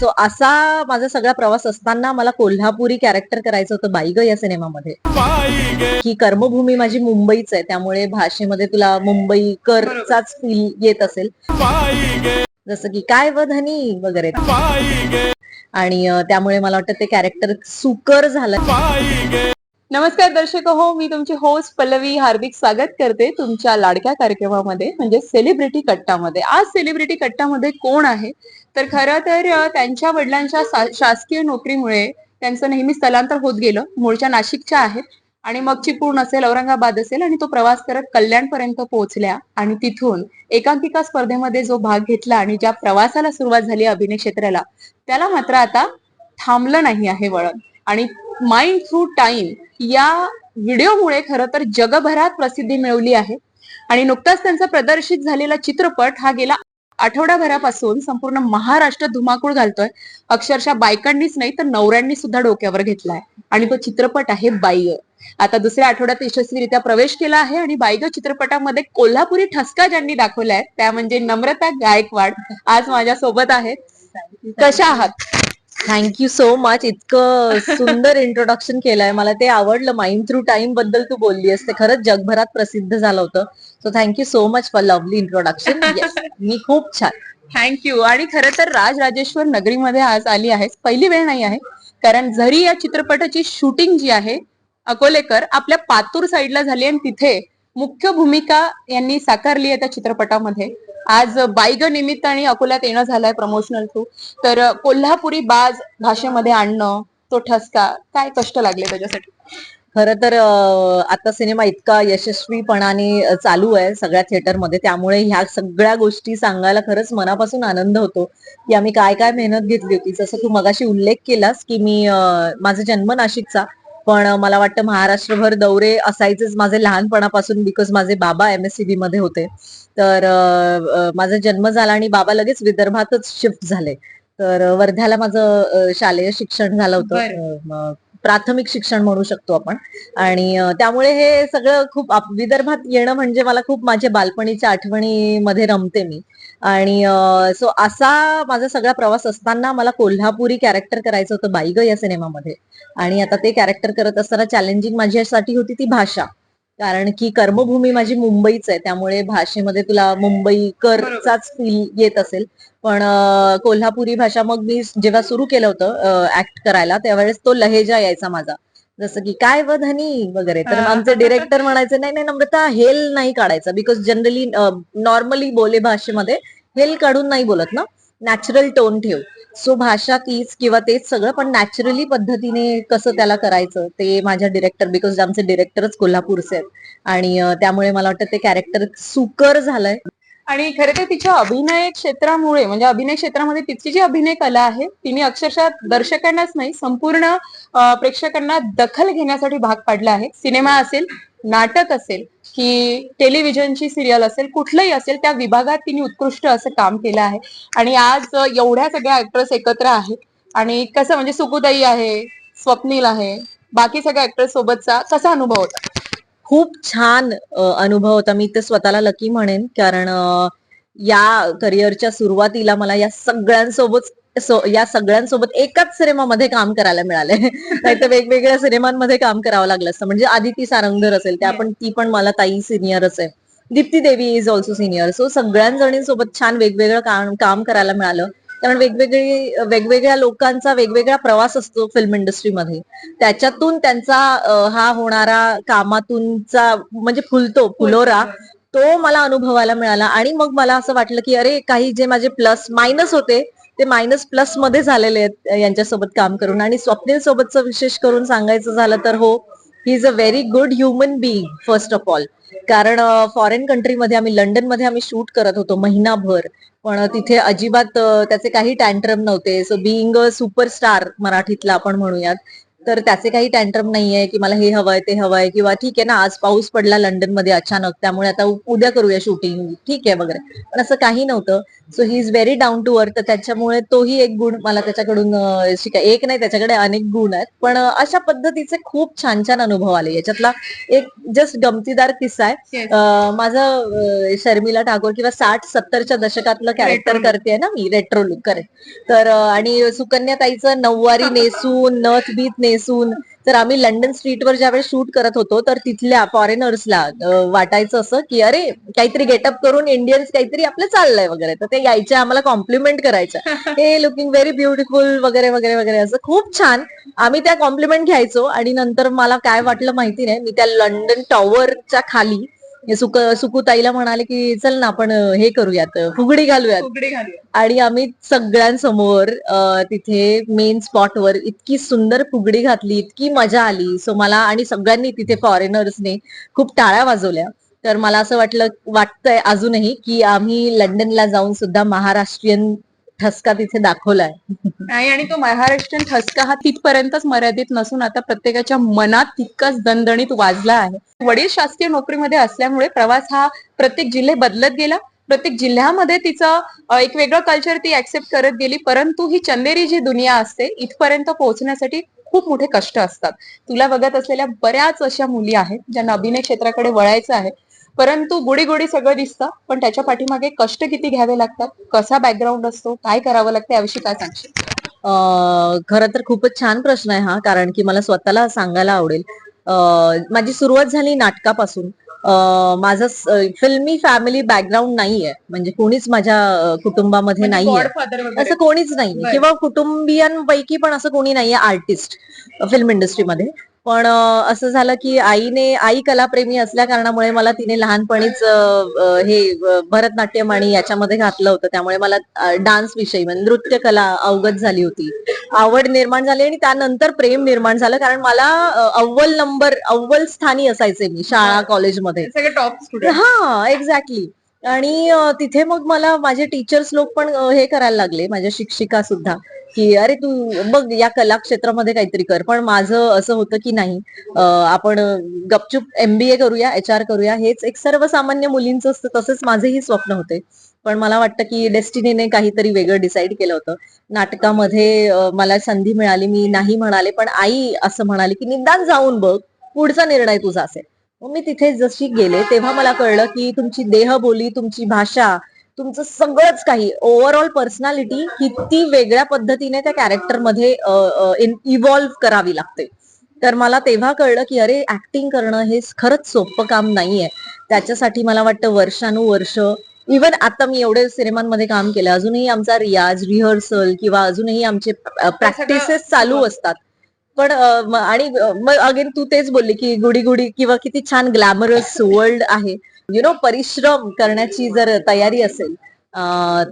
So असा माझा सगळा प्रवास असताना मला कोल्हापुरी कॅरेक्टर करायचं होतं बाईग या सिनेमामध्ये. ही कर्मभूमी माझी मुंबईच आहे त्यामुळे भाषेमध्ये तुला मुंबईकरचाच फील येत असेल. जसं की काय व धनी वगैरे. आणि त्यामुळे मला वाटतं ते कॅरेक्टर सुकर झालं. नमस्कार दर्शक हो मी तुमची होस्ट पल्लवी. हार्दिक स्वागत करते तुमच्या लाडक्या कार्यक्रमामध्ये म्हणजे सेलिब्रिटी कट्टामध्ये. आज सेलिब्रिटी कट्टामध्ये कोण आहे? तर खरं तर त्यांच्या वडिलांच्या शासकीय नोकरीमुळे त्यांचं नेहमी स्थलांतर होत गेलं. मूळच्या नाशिकच्या आहेत. आणि मग चिपळूण असेल औरंगाबाद असेल आणि तो प्रवास करत कल्याणपर्यंत पोहोचल्या. आणि तिथून एकांकिका स्पर्धेमध्ये जो भाग घेतला आणि ज्या प्रवासाला सुरुवात झाली अभिनय क्षेत्राला त्याला मात्र आता थांबलं नाही आहे वळण. आणि माइंड थ्रू टाइम या व्हिडिओमुळे खरं तर जगभरात प्रसिद्धी मिळवली आहे. आणि नुकताच त्यांचा प्रदर्शित झालेला चित्रपट हा गेला आठवडाभरापासून संपूर्ण महाराष्ट्र धुमाकूळ घालतोय. अक्षरशः बायकांनीच नाही तर नवऱ्यांनी सुद्धा डोक्यावर घेतलाय. आणि तो चित्रपट आहे बाईग आता दुसऱ्या आठवड्यात यशस्वीरित्या प्रवेश केला आहे आणि बाईग चित्रपटामध्ये कोल्हापुरी ठसका ज्यांनी दाखवलाय त्या म्हणजे नम्रता गायकवाड आज माझ्या सोबत आहेत. कशा आहात? थँक्यू सो मच इतकं सुंदर इंट्रोडक्शन केलंय. मला ते आवडलं. माइंड थ्रू टाइमबद्दल तू बोलली ते खरंच जगभरात प्रसिद्ध झालं होतं. So thank you so much for lovely introduction मी खूप छान. थँक्यू आणि खरं तर राजराजेश्वर नगरीमध्ये आज आली आहे पहिली वेळ नाही आहे. कारण जरी या चित्रपटाची शूटिंग जी आहे अकोलेकर आपल्या पातूर साईडला झाली आणि तिथे मुख्य भूमिका यांनी साकारली आहे त्या चित्रपटामध्ये. आज बाईग निमित्त आणि अकोल्यात येणं झालंय प्रमोशनल थ्रू. तर कोल्हापुरी बाज भाषेमध्ये आणणं तो ठसका काय कष्ट लागले त्याच्यासाठी? खरं तर आता सिनेमा इतका यशस्वीपणाने चालू आहे सगळ्या थिएटरमध्ये त्यामुळे ह्या सगळ्या गोष्टी सांगायला खरंच मनापासून आनंद होतो की आम्ही काय काय मेहनत घेतली होती. जसं तू मगाशी उल्लेख केलास की मी माझा जन्म नाशिकचा पण मला वाटतं महाराष्ट्रभर दौरे असायचेच माझे लहानपणापासून बिकॉज माझे बाबा एम एस सी बी मध्ये होते. तर माझा जन्म झाला आणि बाबा लगेच विदर्भातच शिफ्ट झाले. तर वर्ध्याला माझं शालेय शिक्षण झालं होतं. प्राथमिक शिक्षण म्हणू शकतो आपण. आणि त्यामुळे हे सगळं खूप विदर्भात येणं म्हणजे मला खूप माझ्या बालपणीच्या आठवणीमध्ये रमते मी. आणि सो असा माझा सगळा प्रवास असताना मला कोल्हापुरी कॅरेक्टर करायचं होतं बाई ग या सिनेमामध्ये. आणि आता ते कॅरेक्टर करत असताना चॅलेंजिंग माझ्यासाठी होती ती भाषा. कारण की कर्मभूमी माझी मुंबईच आहे त्यामुळे भाषेमध्ये तुला मुंबईकरचाच फील येत असेल. पण कोल्हापुरी भाषा मग मी जेव्हा सुरू केलं होतं ऍक्ट करायला त्यावेळेस तो लहेजा यायचा माझा. जसं की काय व धनी? वगैरे. तर. आमचे डिरेक्टर म्हणायचे नाही नाही नम्रता हेल नाही काढायचा. बिकॉज जनरली नॉर्मली बोले भाषेमध्ये हेल काढून नाही बोलत ना? नॅचरल टोन ठेव. सो भाषा तीच किंवा तेच सगळं पण नॅचरली पद्धतीने कसं त्याला करायचं ते माझ्या डिरेक्टर बिकॉज आमचे डिरेक्टरच कोल्हापूरचे आहेत. आणि त्यामुळे मला वाटतं ते कॅरेक्टर सुकर झालंय. आणि खरं तर तिच्या अभिनय क्षेत्रामुळे म्हणजे अभिनय क्षेत्रामध्ये तिची जी अभिनय कला आहे तिने अक्षरशः दर्शकांनाच नाही संपूर्ण प्रेक्षकांना दखल घेण्यासाठी भाग पाडला आहे. सिनेमा असेल नाटक असेल की टेलिव्हिजनची सिरियल असेल कुठलंही असेल त्या विभागात तिने उत्कृष्ट असं काम केलं आहे. आणि आज एवढ्या सगळ्या ऍक्टर्स एकत्र आहेत. आणि कसं म्हणजे सुकुदाई आहे स्वप्नील आहे बाकी सगळ्या ऍक्टर्स सोबतचा कसा अनुभव होता? खूप छान अनुभव होता. मी ते स्वतःला लकी म्हणेन. कारण या करिअरच्या सुरुवातीला मला या सगळ्यांसोबत सो- या सगळ्यांसोबत एकाच सिनेमामध्ये काम करायला मिळालंय. नाही तर वेगवेगळ्या सिनेमांमध्ये काम करावं लागलं असतं. म्हणजे आधी ती सारंगधर असेल त्या पण ती पण मला ताई सिनियरच आहे. Deepti Devi is also senior so सगळ्यांजणींसोबत छान वेगवेगळं काम काम करायला मिळालं. कारण वेगवेगळी वेगवेगळ्या लोकांचा वेगवेगळा प्रवास असतो फिल्म इंडस्ट्रीमध्ये त्याच्यातून त्यांचा हा होणारा कामातूनचा म्हणजे फुलतो फुलोरा तो मला अनुभवायला मिळाला. आणि मग मला असं वाटलं की अरे काही जे माझे प्लस मायनस होते ते मायनस प्लसमध्ये झालेले आहेत यांच्यासोबत काम करून. आणि स्वप्नील सोबतचं विशेष करून सांगायचं झालं तर हो he is a very good human being first of all कारण फॉरेन कंट्रीमध्ये आम्ही लंडनमध्ये आम्ही शूट करत होतो महिनाभर. पण तिथे अजिबात त्याचे काही टँट्रम नव्हते. सो बिईंग अ सुपरस्टार मराठीतला आपण म्हणूयात. तर त्याचे काही टँट्रम नाहीये की मला हे हवंय ते हवंय किंवा ठीक आहे ना आज पाऊस पडला लंडनमध्ये अचानक त्यामुळे आता उद्या करूया शूटिंग ठीक आहे वगैरे. पण असं काही नव्हतं. So he is very down to earth त्याच्यामुळे तोही एक गुण मला त्याच्याकडून अं, शिका एक नाही त्याच्याकडे अनेक गुण आहेत. पण अशा पद्धतीचे खूप छान छान अनुभव आले. याच्यातला एक जस्ट गमतीदार किस्सा आहे. माझं शर्मिला ठाकूर किंवा साठ सत्तरच्या दशकातलं कॅरेक्टर. करते ना मी रेट्रो लुक करेक्ट तर आणि सुकन्याताईचं नऊवारी नेसून नथ बीत नेसून तर आम्ही लंडन स्ट्रीटवर ज्यावेळेस शूट करत होतो तर तिथल्या फॉरेनर्सला वाटायचं असं की अरे काहीतरी गेटअप करून इंडियन्स काहीतरी आपलं चाललंय वगैरे. तर ते यायचे आम्हाला कॉम्प्लिमेंट करायचं. हे लुकिंग व्हेरी ब्युटिफुल वगैरे वगैरे वगैरे असं खूप छान. आम्ही त्या कॉम्प्लिमेंट घ्यायचो आणि नंतर मला काय वाटलं माहिती नाही मी त्या लंडन टॉवरच्या खाली सुक सुकुताईला म्हणाले की चल ना आपण हे करूयात फुगडी घालूयात. आणि आम्ही सगळ्यांसमोर तिथे मेन स्पॉटवर इतकी सुंदर फुगडी घातली इतकी मजा आली. सो मला आणि सगळ्यांनी तिथे फॉरेनर्सने खूप टाळ्या वाजवल्या. तर मला असं वाटलं वाटतंय अजूनही की आम्ही लंडनला जाऊन सुद्धा महाराष्ट्रीयन ठसका तिथे दाखवलाय. नाही आणि तो महाराष्ट्रीयन ठसका हा तिथपर्यंतच मर्यादित नसून आता प्रत्येकाच्या मनात तितकाच दणदणीत वाजला आहे. वडील शासकीय नोकरीमध्ये असल्यामुळे प्रवास हा प्रत्येक जिल्हे बदलत गेला. प्रत्येक जिल्ह्यामध्ये तिचं एक वेगळं कल्चर ती ऍक्सेप्ट करत गेली. परंतु ही चंदेरी जी दुनिया असते इथपर्यंत पोहोचण्यासाठी खूप मोठे कष्ट असतात. तुला बघत असलेल्या बऱ्याच अशा मुली आहेत ज्यांना अभिनय क्षेत्राकडे वळायचं आहे. परंतु गोडी गोडी सगळं दिसतं पण त्याच्या पाठीमागे कष्ट किती घ्यावे लागतात कसा बॅकग्राऊंड असतो काय करावं लागतं याविषयी काय सांगशील? खरं तर खूपच छान प्रश्न आहे हा कारण की मला स्वतःला सांगायला आवडेल. माझी सुरुवात झाली नाटकापासून. माझं फिल्मी फॅमिली बॅकग्राऊंड नाहीये म्हणजे कोणीच माझ्या कुटुंबामध्ये नाहीये. गॉडफादर वगैरे. असं कोणीच नाहीये. बरं. किंवा कुटुंबियांपैकी पण असं कोणी नाहीये आर्टिस्ट फिल्म इंडस्ट्रीमध्ये पण असं झालं की आईने आई कलाप्रेमी असल्या कारणामुळे मला तिने लहानपणीच हे भरतनाट्यम आणि याच्यामध्ये घातलं होतं. त्यामुळे मला डान्स विषयी म्हणजे नृत्य कला अवगत झाली होती. आवड निर्माण झाली आणि त्यानंतर प्रेम निर्माण झालं. कारण मला अव्वल नंबर अव्वल स्थानी असायचे मी शाळा कॉलेजमध्ये. हा एक्झॅक्टली आणि तिथे मग मला माझे टीचर्स लोक पण हे करायला लागले. माझ्या शिक्षिका सुद्धा. की अरे तू बघ या कला क्षेत्रामध्ये काहीतरी कर. पण माझं असं होतं की नाही आपण गपचूप एमबीए करूया एच आर करूया हेच एक सर्वसामान्य मुलींचं असतं तसंच माझेही स्वप्न होते. पण मला वाटतं की डेस्टिनीने काहीतरी वेगळं डिसाईड केलं होतं. नाटकामध्ये मला संधी मिळाली मी नाही म्हणाले पण आई असं म्हणाली की निदान जाऊन बघ पुढचा निर्णय तुझा असेल. मग मी तिथे जशी गेले तेव्हा मला कळलं की तुमची देहबोली तुमची भाषा तुमचं सगळंच काही ओव्हरऑल पर्सनॅलिटी किती वेगळ्या पद्धतीने त्या कॅरेक्टरमध्ये इव्हॉल्व्ह करावी लागते. तर मला तेव्हा कळलं की अरे ऍक्टिंग करणं हे खरंच सोपं काम नाहीये. त्याच्यासाठी मला वाटतं वर्षानुवर्ष इवन आता मी एवढे सिनेमांमध्ये काम केलं अजूनही आमचा रियाज रिहर्सल किंवा अजूनही आमचे प्रॅक्टिसेस चालू असतात. पण आणि मग अगेन तू तेच बोलली की गुडी गुडी किंवा किती छान ग्लॅमरस वर्ल्ड आहे. यु नो परिश्रम करण्याची जर तयारी असेल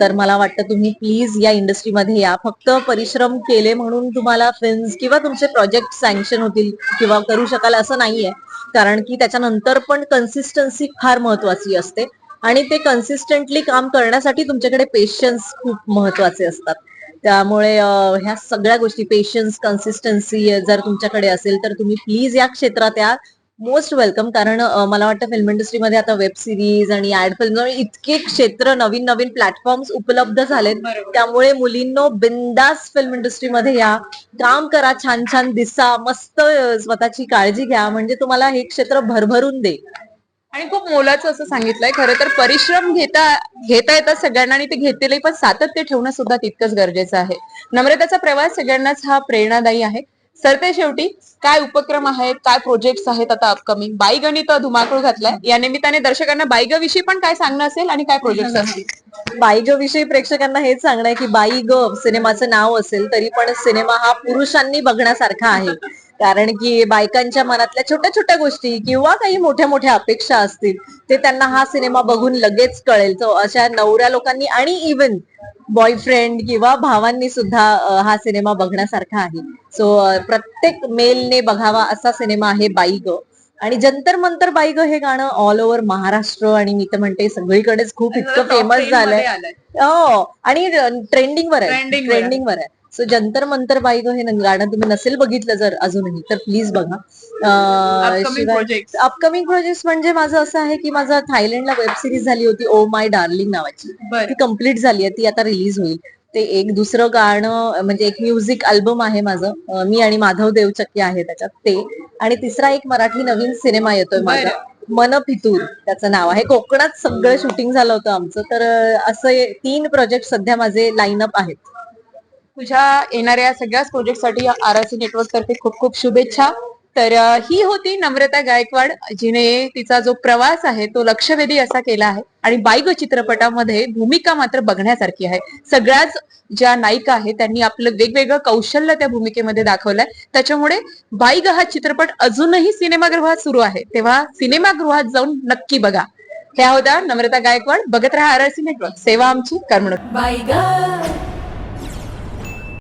तर मला वाटतं तुम्ही प्लीज या इंडस्ट्रीमध्ये या. फक्त परिश्रम केले म्हणून तुम्हाला फिल्म्स किंवा तुमचे प्रोजेक्ट सँक्शन होतील किंवा करू शकाल असं नाहीये. कारण की त्याच्यानंतर पण कन्सिस्टन्सी फार महत्वाची असते. आणि ते कन्सिस्टंटली काम करण्यासाठी तुमच्याकडे पेशन्स खूप महत्त्वाचे असतात. त्यामुळे ह्या सगळ्या गोष्टी पेशन्स कन्सिस्टन्सी जर तुमच्याकडे असेल तर तुम्ही प्लीज या क्षेत्रात या. मोस्ट वेलकम कारण मला वाटतं फिल्म इंडस्ट्रीमध्ये आता वेब सिरीज आणि ऍड फिल्म इतके क्षेत्र नवीन नवीन प्लॅटफॉर्म्स उपलब्ध झालेत. त्यामुळे मुलींनो बिंदास फिल्म इंडस्ट्रीमध्ये या. काम करा छान छान दिसा मस्त स्वतःची काळजी घ्या. म्हणजे तुम्हाला हे क्षेत्र भरभरून दे. आणि खूप मोलाचं असं सांगितलंय. खरं तर परिश्रम घेता घेता येतात सगळ्यांना आणि ते घेतलेले पण सातत्य ठेवणं सुद्धा तितकंच गरजेचं आहे. नम्रताचा प्रवास सगळ्यांनाच हा प्रेरणादायी आहे. सरते शेवटी काय उपक्रम आहेत काय प्रोजेक्ट आहेत आता अपकमिंग बाई गणित धुमाकूळ घातलाय. या निमित्ताने दर्शकांना बाईग विषयी पण काय सांगणं असेल आणि काय प्रोजेक्ट असतील? बाई ग विषयी प्रेक्षकांना हेच सांगणं आहे की बाई ग सिनेमाचं नाव असेल तरी पण सिनेमा हा पुरुषांनी बघण्यासारखा आहे. कारण की बायकांच्या मनातल्या छोट्या छोट्या गोष्टी किंवा काही मोठ्या मोठ्या अपेक्षा असतील ते त्यांना हा सिनेमा बघून लगेच कळेल. तो अशा नवऱ्या लोकांनी आणि इवन बॉयफ्रेंड किंवा भावांनी सुद्धा हा सिनेमा बघण्यासारखा आहे. सो प्रत्येक मेलने बघावा असा सिनेमा आहे बाई ग आणि जंतर मंतर बाई ग हे गाणं ऑल ओव्हर महाराष्ट्र आणि मी तर म्हणते सगळीकडेच खूप इतकं फेमस झालंय. हो आणि ट्रेंडिंग वर आहे. Trending वर आहे. सो जंतर मंतर बाई गं हे गाणं तुम्ही नसेल बघितलं जर अजूनही तर प्लीज बघा. अपकमिंग प्रोजेक्ट म्हणजे माझं असं आहे की माझं थायलंडला वेब सिरीज झाली होती ओ माय डार्लिंग नावाची. ती कंप्लीट झाली आहे ती आता रिलीज होईल. ते एक दुसरं गाणं म्हणजे एक म्युझिक अल्बम आहे माझं. मी आणि माधव देवचक्की आहे त्याच्यात ते. आणि तिसरा एक मराठी नवीन सिनेमा येतोय माझा मन फितूर त्याचं नाव आहे. कोकणात सगळं शूटिंग झालं होतं आमचं तर असं तीन प्रोजेक्ट सध्या माझे लाईनअप आहेत. तुझ्या येणाऱ्या सगळ्याच प्रोजेक्टसाठी आर आर सी नेटवर्क तर्फे खूप खूप शुभेच्छा. तर ही होती नम्रता गायकवाड जिने तिचा जो प्रवास आहे तो लक्षवेधी असा केला आहे. आणि बाईग चित्रपटामध्ये भूमिका मात्र बघण्यासारखी आहे. सगळ्याच ज्या नायिका आहेत त्यांनी आपलं वेगवेगळं कौशल्य त्या भूमिकेमध्ये दाखवलंय. त्याच्यामुळे बाईग हा चित्रपट अजूनही सिनेमागृहात सुरू आहे. तेव्हा सिनेमागृहात जाऊन नक्की बघा. ह्या होत्या नम्रता गायकवाड बघत राहा आर आर सी नेटवर्क सेवा आमची करमणूक. बाई